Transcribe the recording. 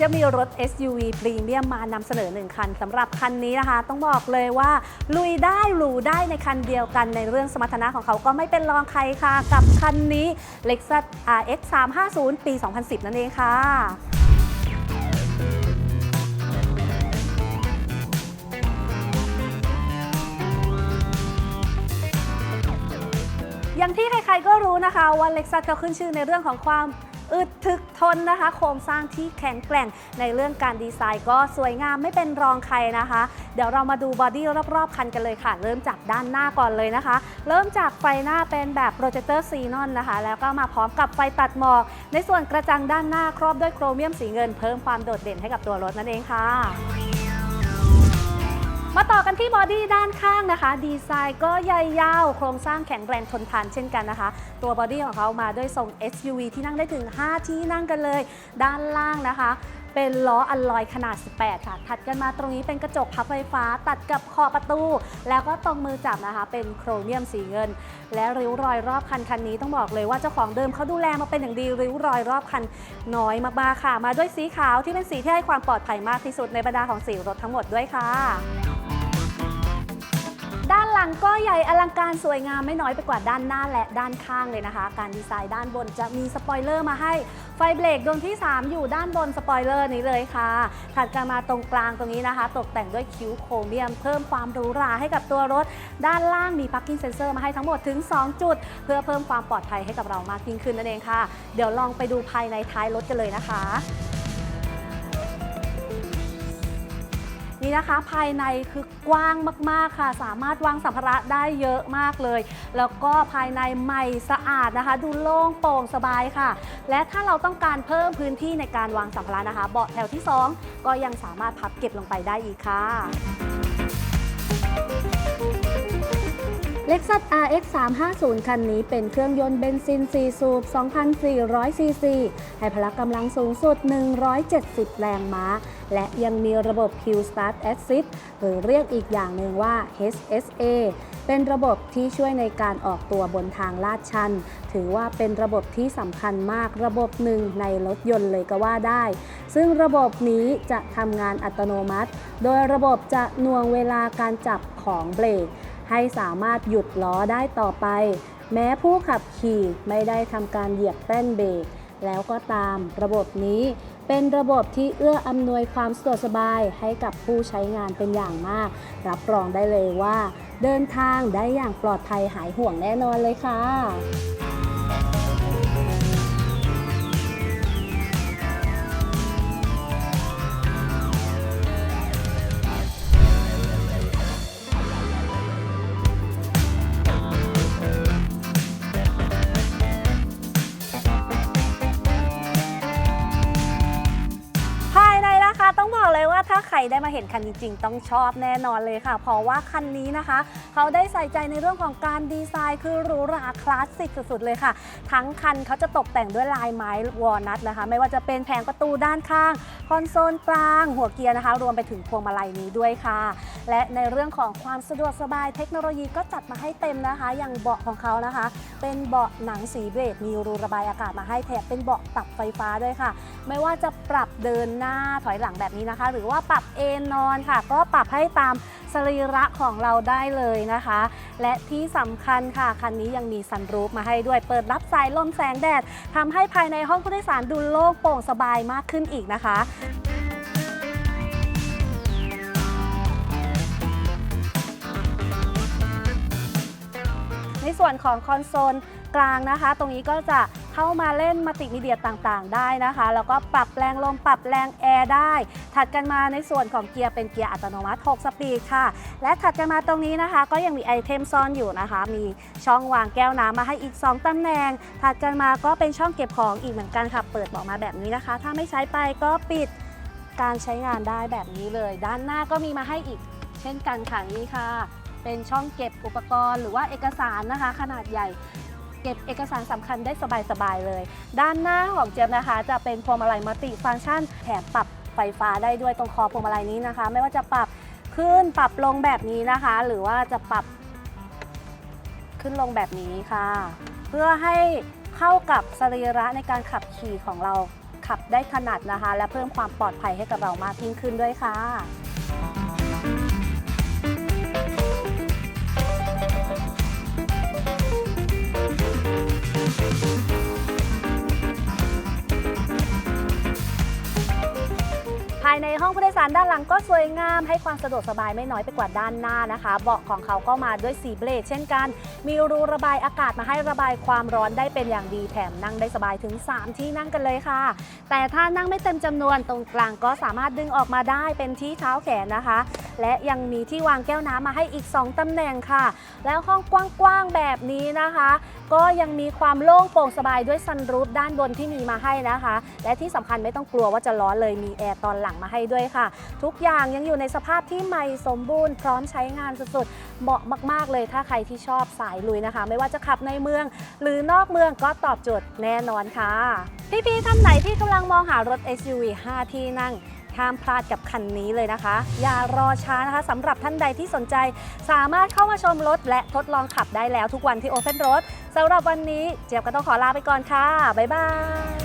จะมีรถ SUV พรีเมียมมานำเสนอหนึ่งคันสำหรับคันนี้นะคะ ต้องบอกเลยว่าลุยได้หรูได้ในคันเดียวกันในเรื่องสมรรถนะของเขาก็ไม่เป็นรองใครค่ะ กับคันนี้ Lexus RX 350 ปี 2010 นั่นเองค่ะอย่างที่ใครๆก็รู้นะคะว่า Lexus เขาขึ้นชื่อในเรื่องของความ อึดทึกทนนะคะ โครงสร้างที่แข็งแกร่งในเรื่องการดีไซน์ ก็สวยงามไม่เป็นรองใครนะคะ เดี๋ยวเรามาดูบอดี้รอบๆ คันกันเลยค่ะ เริ่มจากด้านหน้าก่อนเลยนะคะ เริ่มจากไฟหน้าเป็นแบบโปรเจคเตอร์ซีนอนนะคะ แล้วก็มาพร้อมกับไฟตัดหมอก ในส่วนกระจังด้านหน้าครอบด้วยโครเมียมสีเงิน เพิ่มความโดดเด่นให้กับตัวรถนั่นเองค่ะ มาต่อกันที่บอดี้ด้านข้างนะคะ ดีไซน์ก็ใหญ่ยาว โครงสร้างแข็งแรงทนทานเช่นกันนะคะ ตัวบอดี้ของเขามาด้วยทรง SUV ที่นั่งได้ถึง 5 ที่นั่งกันเลย ด้านล่างนะคะ เป็นล้ออัลลอยขนาด 18 ค่ะ ถัดกันมาตรงนี้เป็นกระจกพับไฟฟ้า ตัดกับขอบประตู แล้วก็ตรงมือจับนะคะ เป็นโครเมียมสีเงิน และริ้วรอยรอบคันคันนี้ต้องบอกเลยว่าเจ้าของเดิมเขาดูแลมาเป็นอย่างดีริ้วรอยรอบคันน้อยมากๆค่ะ มาด้วยสีขาวที่เป็นสีที่ให้ความปลอดภัยมากที่สุดในบรรดาของสีรถทั้งหมดด้วยค่ะ ด้านหลังก็ใหญ่อลังการสวยงามไม่น้อยไปกว่าด้านหน้าและด้านข้างเลยนะคะ การดีไซน์ด้านบนจะมีสปอยเลอร์มาให้ ไฟเบรกดวงที่ 3 อยู่ด้านบนสปอยเลอร์นี้เลยค่ะ ถัดกันมาตรงกลางตรงนี้นะคะ ตกแต่งด้วยคิ้วโครเมียม เพิ่มความหรูหราให้กับตัวรถ ด้านล่างมี Parking Sensor มาให้ทั้งหมดถึง 2 จุด เพื่อเพิ่มความปลอดภัยให้กับเรามากยิ่งขึ้นนั่นเองค่ะ เดี๋ยวลองไปดูภายในท้ายรถกันเลยนะคะ นี่นะคะ ภายในคือกว้างมาก ๆ ค่ะ สามารถวางสัมภาระได้เยอะมากเลย แล้วก็ภายในใหม่สะอาดนะคะ ดูโล่งโปร่งสบายค่ะ และถ้าเราต้องการเพิ่มพื้นที่ในการวางสัมภาระนะคะ เบาะแถวที่ 2 ก็ยังสามารถพับเก็บลงไปได้อีกค่ะ Lexus RX 350 คันนี้เป็นเครื่องยนต์เบนซิน 4 สูบ 2,400 ซีซี ให้พละกำลังสูงสุด 170 แรงม้า และยังมีระบบ Q Start Assist หรือเรียกอีกอย่างหนึ่งว่า HSA เป็นระบบที่ช่วยในการออกตัวบนทางลาดชัน ถือว่าเป็นระบบที่สำคัญมากระบบหนึ่งในรถยนต์เลยก็ว่าได้ ซึ่งระบบนี้จะทำงานอัตโนมัติ โดยระบบจะน่วงเวลาการจับของเบรก ให้สามารถหยุดล้อได้ต่อไป แม้ผู้ขับขี่ไม่ได้ทำการเหยียบแป้นเบรกแล้วก็ตามระบบนี้เป็นระบบที่เอื้ออำนวยความสะดวกสบายให้กับผู้ใช้งานเป็นอย่างมาก รับรองได้เลยว่า เดินทางได้อย่างปลอดภัยหายห่วงแน่นอนเลยค่ะ ใครได้มาเห็นคันจริง ๆ ต้องชอบแน่นอนเลยค่ะ เพราะว่าคันนี้นะคะ เขาได้ใส่ใจในเรื่องของการดีไซน์ คือหรูหราคลาสสิกสุดๆเลยค่ะ ทั้งคันเขาจะตกแต่งด้วยลายไม้วอลนัทนะคะ ไม่ว่าจะเป็นแผงประตูด้านข้าง คอนโซลกลาง หัวเกียร์นะคะ รวมไปถึงพวงมาลัยนี้ด้วยค่ะ และในเรื่องของความสะดวกสบายเทคโนโลยีก็จัดมาให้เต็มนะคะ อย่างเบาะของเขานะคะ เป็นเบาะหนังสีเบรดมีรูระบายอากาศมาให้แถมเป็นเบาะปรับไฟฟ้าด้วยค่ะ ไม่ว่าจะปรับเดินหน้าถอยหลังแบบนี้นะคะ หรือว่าปรับเอนนอนค่ะ ก็ปรับให้ตามสรีระของเราได้เลยนะคะ และที่สำคัญค่ะ คันนี้ยังมีซันรูฟมาให้ด้วยเปิดรับสายลมแสงแดดทำให้ภายในห้องผู้โดยสารดูโล่งโปร่งสบายมากขึ้นอีกนะคะในส่วนของคอนโซลกลางนะคะ ตรงนี้ก็จะ เข้ามาเล่นมัลติมีเดียต่างๆ ได้นะคะ แล้วก็ปรับแรงลมปรับแรงแอร์ได้ ถัดกันมาในส่วนของเกียร์เป็นเกียร์อัตโนมัติ 6 สปีดค่ะ และถัดกันมาตรงนี้นะคะ ก็ยังมีไอเทมซ่อนอยู่นะคะ มีช่องวางแก้วน้ำมาให้อีก 2ตำแหน่ง ถัดกันมาก็เป็นช่องเก็บของอีกเหมือนกันค่ะ เปิดออกมาแบบนี้นะคะ ถ้าไม่ใช้ไปก็ปิดการใช้งานได้แบบนี้เลย ด้านหน้าก็มีมาให้อีก เช่นกันค่ะนี่ค่ะ เป็นช่องเก็บอุปกรณ์หรือว่าเอกสารนะคะ ขนาดใหญ่ เก็บเอกสารสำคัญได้สบายๆเลย ด้านหน้าของเจี๊ยบนะคะ จะเป็นพวงมาลัยมัลติฟังก์ชันแถมปรับไฟฟ้าได้ด้วยตรงคอพวงมาลัยนี้นะคะ ไม่ว่าจะปรับขึ้นปรับลงแบบนี้นะคะ หรือว่าจะปรับขึ้นลงแบบนี้ค่ะ เพื่อให้เข้ากับสรีระในการขับขี่ของเราขับได้ถนัดนะคะ และเพิ่มความปลอดภัยให้กับเรามากยิ่งขึ้นด้วยค่ะายในห้องผู้โดยสารด้านหลังก็สวยงาม ให้ความสะดวกสบายไม่น้อยไปกว่าด้านหน้านะคะ เบาะของเขาก็มาด้วยสีเบลดเช่นกัน มีรูระบายอากาศมาให้ระบายความร้อนได้เป็นอย่างดีแถมนั่งได้สบายถึง 3 ที่นั่งกันเลยค่ะ แต่ถ้านั่งไม่เต็มจำนวนตรงกลางก็สามารถดึงออกมาได้เป็นที่เท้าแขนนะคะ และยังมีที่วางแก้วน้ำมาให้อีก 2ตำแหน่งค่ะ แล้วห้องกว้างๆแบบนี้นะคะ ก็ยังมีความโล่งโปร่งสบายด้วยซันรูฟด้านบนที่มีมาให้นะคะ และที่สำคัญไม่ต้องกลัวว่าจะร้อนเลยมีแอร์ตอนหลังมาให้ด้วยค่ะ ทุกอย่างยังอยู่ในสภาพที่ใหม่สมบูรณ์พร้อมใช้งานสุดๆ เหมาะมาก ๆ เลยถ้าใครที่ชอบสายลุยนะคะ ไม่ว่าจะขับในเมือง หรือนอกเมืองก็ตอบโจทย์แน่นอนค่ะ พี่ๆท่านไหนที่กำลังมองหารถ SUV 5 ที่นั่งห้ามพลาดกับคันนี้เลยนะคะ อย่ารอช้านะคะสำหรับท่านใดที่สนใจ สามารถเข้ามาชมรถและทดลองขับได้แล้วทุกวันที่ Open Road สำหรับวันนี้เจี๊ยบก็ต้องขอลาไปก่อนค่ะ บ๊ายบาย